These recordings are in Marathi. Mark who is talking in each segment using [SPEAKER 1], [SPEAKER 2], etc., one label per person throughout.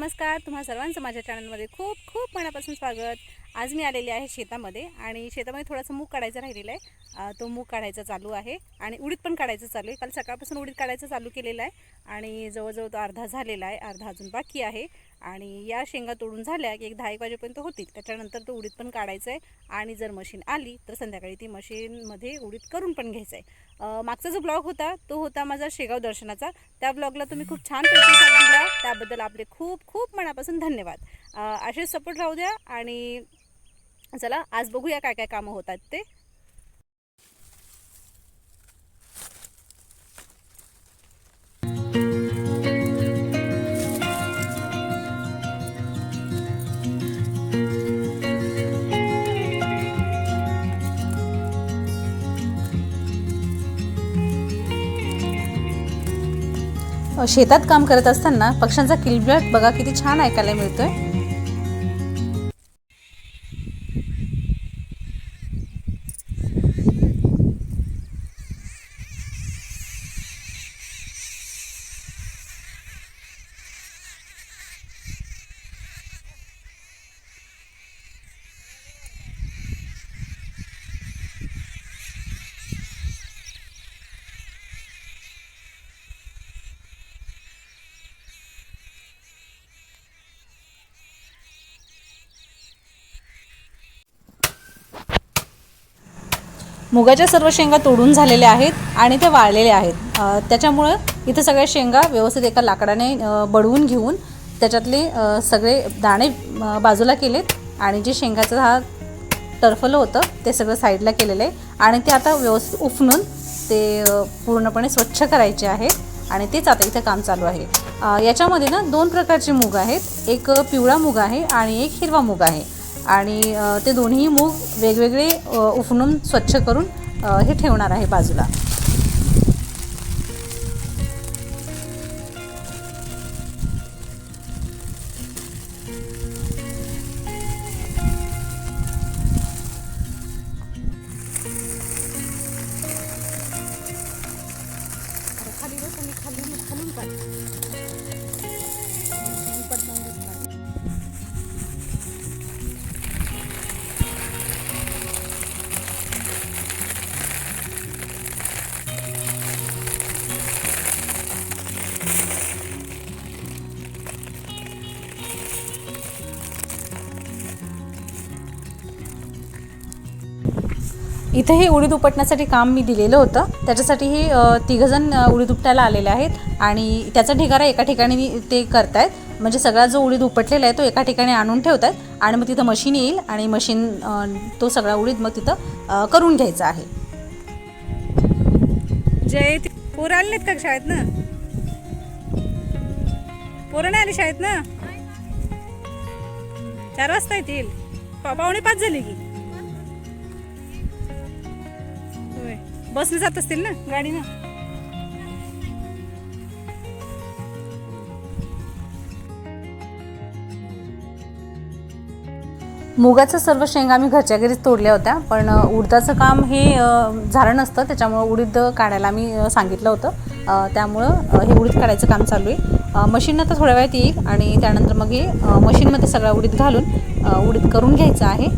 [SPEAKER 1] नमस्कार तुम्हा सर्वांचं माझ्या चॅनलमध्ये खूप खूप मनापासून स्वागत. आज मी आलेली आहे शेतामध्ये आणि शेतामध्ये थोडासा मूग काढायचा राहिलेला आहे. तो मूग काढायचा चालू आहे आणि उडीद पण काढायचं चालू आहे. काल सकाळपासून उडीद काढायचं चालू केलेलं आहे आणि जवळजवळ तो अर्धा झालेला आहे अर्धा अजून बाकी आहे. आणि या शेंगा तोडून झाल्या की एक दहा एक वाजेपर्यंत होतील. त्याच्यानंतर तो उडीद पण काढायचं आहे आणि जर मशीन आली तर संध्याकाळी ती मशीनमध्ये उडीद करून पण घ्यायचं आहे मागचा जो ब्लॉग होता तो होता माझा शेगाव दर्शनाचा. त्या ब्लॉगला तुम्ही खूप छान प्रतिसाद दिला. त्याबद्दल आपले खूप खूप मनापासून धन्यवाद. असे असेच सपोर्ट राहू द्या आणि चला आज बघूया काय काय कामं होतात ते. शेतात काम करत असताना पक्ष्यांचा किलबिलाट बघा किती छान ऐकायला मिळतोय. मुगाच्या सर्व शेंगा तोडून झालेल्या आहेत आणि ते वाळलेल्या आहेत. त्याच्यामुळं इथं सगळ्या शेंगा व्यवस्थित एका लाकडाने बडवून घेऊन त्याच्यातले सगळे दाणे बाजूला केलेत आणि जे शेंगाचं हा टर्फलं होतं ते सगळं साईडला केलेलं आहे आणि ते आता व्यवस्थित उफणून ते पूर्णपणे स्वच्छ करायचे आहेत आणि तेच आता इथं काम चालू आहे. याच्यामध्ये ना दोन प्रकारचे मूग आहेत. एक पिवळा मूग आहे आणि एक हिरवा मूग आहे. आणि ते दोन्ही मूग वेगवेगळे उफणून स्वच्छ करून हे ठेवणार आहे बाजूला. इथे हे उडीद उपटण्यासाठी काम मी दिलेलं होतं. त्याच्यासाठी हे तिघंजण उडीद उपटायला आलेले आहेत आणि त्याचा ढिगारा एका ठिकाणी ते करतायत. म्हणजे सगळा जो उडीद उपटलेला आहे तो एका ठिकाणी आणून ठेवतात आणि मग तिथं मशीन येईल आणि मशीन तो सगळा उडीद मग तिथं करून घ्यायचा आहे. जय पोरं आले नाहीत का शाळेत ना? पोरं नाही आली शाळेत ना? चार वाजता येतील. पावणे पाच झाली की. बसने जात असतील ना गाडीनं? मुगाचं सर्व शेंगा आम्ही घरच्या घरीच तोडल्या होत्या पण उडदाचं काम हे झालं नसतं त्याच्यामुळं उडीद काढायला मी सांगितलं होतं. त्यामुळं हे उडीद काढायचं काम चालू आहे. मशीन आता थोड्या वेळात येईल आणि त्यानंतर मग हे मशीनमध्ये सगळा उडीद घालून उडीद करून घ्यायचं आहे.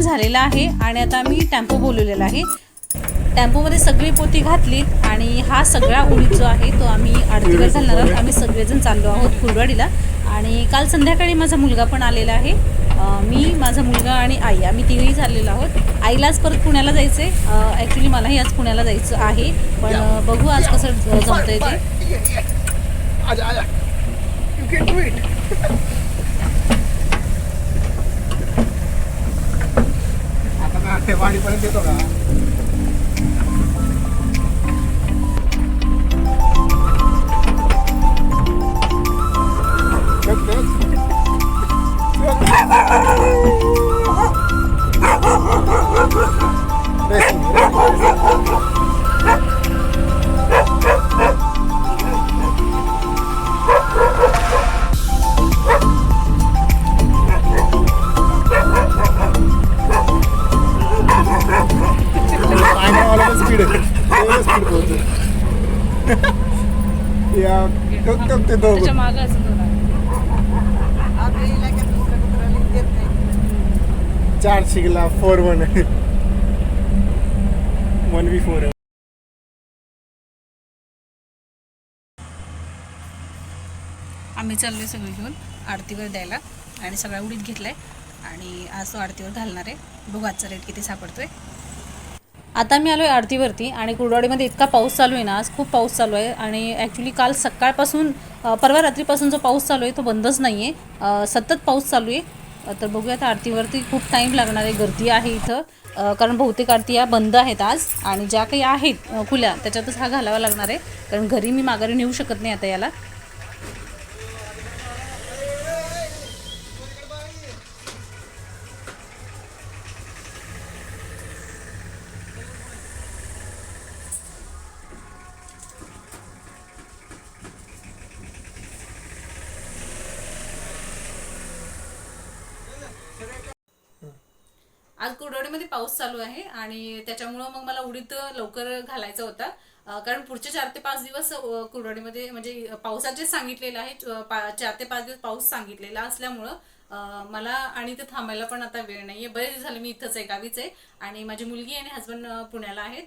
[SPEAKER 1] झालेला आहे आणि आता आम्ही टेम्पो बोलवलेला आहे टेम्पोमध्ये सगळी पोती घातलीत आणि हा सगळा उडीद जो आहे तो आम्ही आरतीवर घालणार आहोत आम्ही सगळेजण चाललो आहोत कुरवाडीला आणि काल संध्याकाळी माझा मुलगा पण आलेला आहे मी माझा मुलगा आणि आई आम्ही तिघेही चाललेलो आहोत आईलाच परत पुण्याला जायचं आहे ॲक्च्युली मलाही आज पुण्याला जायचं आहे पण बघू आज कसं ज- जमतंय ते
[SPEAKER 2] आजा आजा यू कॅन डू इट आता ना ते वाडीपर्यंत येतो का? चार शिकला four one one V four
[SPEAKER 1] आम्ही चाललोय सगळे घेऊन आरतीवर द्यायला आणि सगळा उडीत घेतलाय आणि आज तो आरतीवर घालणार आहे. बघू आजचा रेट किती सापडतोय. आता मी आलो आहे आरतीवरती आणि कुर्डवाडीमध्ये इतका पाऊस चालू आहे ना आज खूप पाऊस चालू आहे आणि ॲक्च्युली काल सकाळपासून परवा रात्रीपासून जो पाऊस चालू आहे तो बंदच नाही आहे सतत पाऊस चालू आहे. तर बघूया आता आरतीवरती खूप टाईम लागणार आहे. गर्दी आहे इथं. कारण बहुतेक आरती या बंद आहेत आज. आणि ज्या काही आहेत खुल्या त्याच्यातच हा घालावा लागणार आहे. कारण घरी मी माघारी नेऊ शकत नाही आता याला. आज कुरडवाडीमध्ये पाऊस चालू आहे आणि त्याच्यामुळं मग मला उडीद लवकर घालायचा होता. कारण पुढचे चार ते पाच दिवस अं, कुरडवाडीमध्ये म्हणजे पावसाचे सांगितलेलं आहे पा- चार ते पाच दिवस पाऊस सांगितलेला असल्यामुळं मला आणि इथं थांबायला पण आता वेळ नाहीये. बरेच झालं मी इथंच आहे गावीच आहे आणि माझी मुलगी आणि हस्बंड पुण्याला आहेत.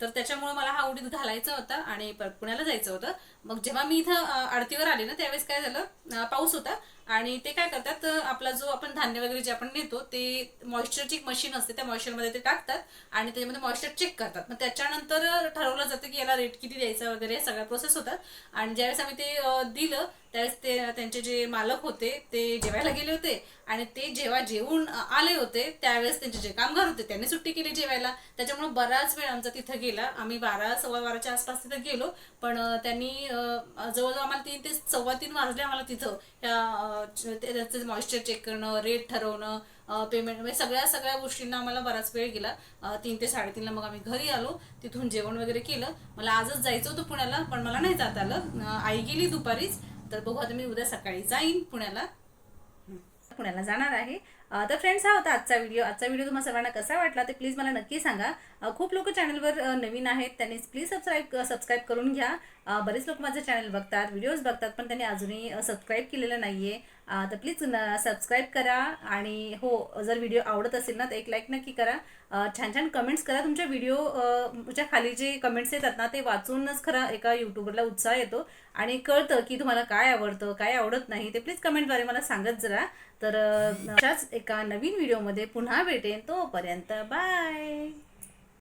[SPEAKER 1] तर त्याच्यामुळे मला हा उडीद घालायचा होता आणि परत पुण्याला जायचं होतं. मग जेव्हा मी इथं आरतीवर आले ना त्यावेळेस काय झालं पाऊस होता. आणि ते काय करतात आपला जो आपण धान्य वगैरे जे आपण नेतो ते मॉइश्चरची एक मशीन असते त्या मॉइश्चरमध्ये ते टाकतात आणि त्याच्यामध्ये मॉइश्चर चेक करतात. मग त्याच्यानंतर ठरवलं जातं की याला रेट किती द्यायचा वगैरे या सगळ्या प्रोसेस होतात. आणि ज्यावेळेस आम्ही ते दिलं त्यावेळेस ते त्यांचे जे मालक होते ते जेवायला गेले होते. आणि ते जेव्हा जेवून आले होते त्यावेळेस त्यांचे जे कामगार होते त्यांनी सुट्टी केली जेवायला. त्याच्यामुळे बराच वेळ आमचा तिथं गेला. आम्ही बारा सव्वा बाराच्या आसपास तिथं गेलो. पण त्यांनी जवळजवळ आम्हाला तीन ते सव्वा तीन वाजले आम्हाला तिथं. त्या त्याचं मॉइश्चर चेक करणं रेट ठरवणं पेमेंट म्हणजे सगळ्या सगळ्या गोष्टींना आम्हाला बराच वेळ गेला. तीन ते साडेतीनला मग आम्ही घरी आलो. तिथून जेवण वगैरे केलं. मला आजच जायचं होतं पुण्याला पण मला नाही जात आलं. आई गेली दुपारीच. तर बघू आता मी उद्या सकाळी जाईन पुण्याला. पुण्याला जाणार आहे. तर फ्रेंड्स हा होता आजचा व्हिडिओ आजचा व्हिडिओ तुम्हाला सर्वांना कसा वाटला ते प्लीज मला नक्की सांगा. खूप लोक चॅनलवर नवीन आहेत. त्यांनी प्लीज सबस्क्राईब सबस्क्राईब करून घ्या. बरेच लोक माझं चॅनल बघतात व्हिडिओज बघतात पण त्यांनी अजूनही सबस्क्राईब केलेलं नाही आहे तर प्लीज सबस्क्राईब करा आणि हो जर व्हिडिओ आवडत असेल ना तर एक लाईक नक्की करा. छान छान कमेंट्स करा. तुमच्या व्हिडिओ खाली जे कमेंट्स येतात ना ते वाचूनच खरा एका यूट्यूबरला उत्साह येतो. आणि कळतं की तुम्हाला काय आवडतं काय आवडत नाही ते प्लीज कमेंटद्वारे मला सांगत जरा. तर अशाच एका नवीन व्हिडिओमध्ये पुन्हा भेटेन तोपर्यंत बाय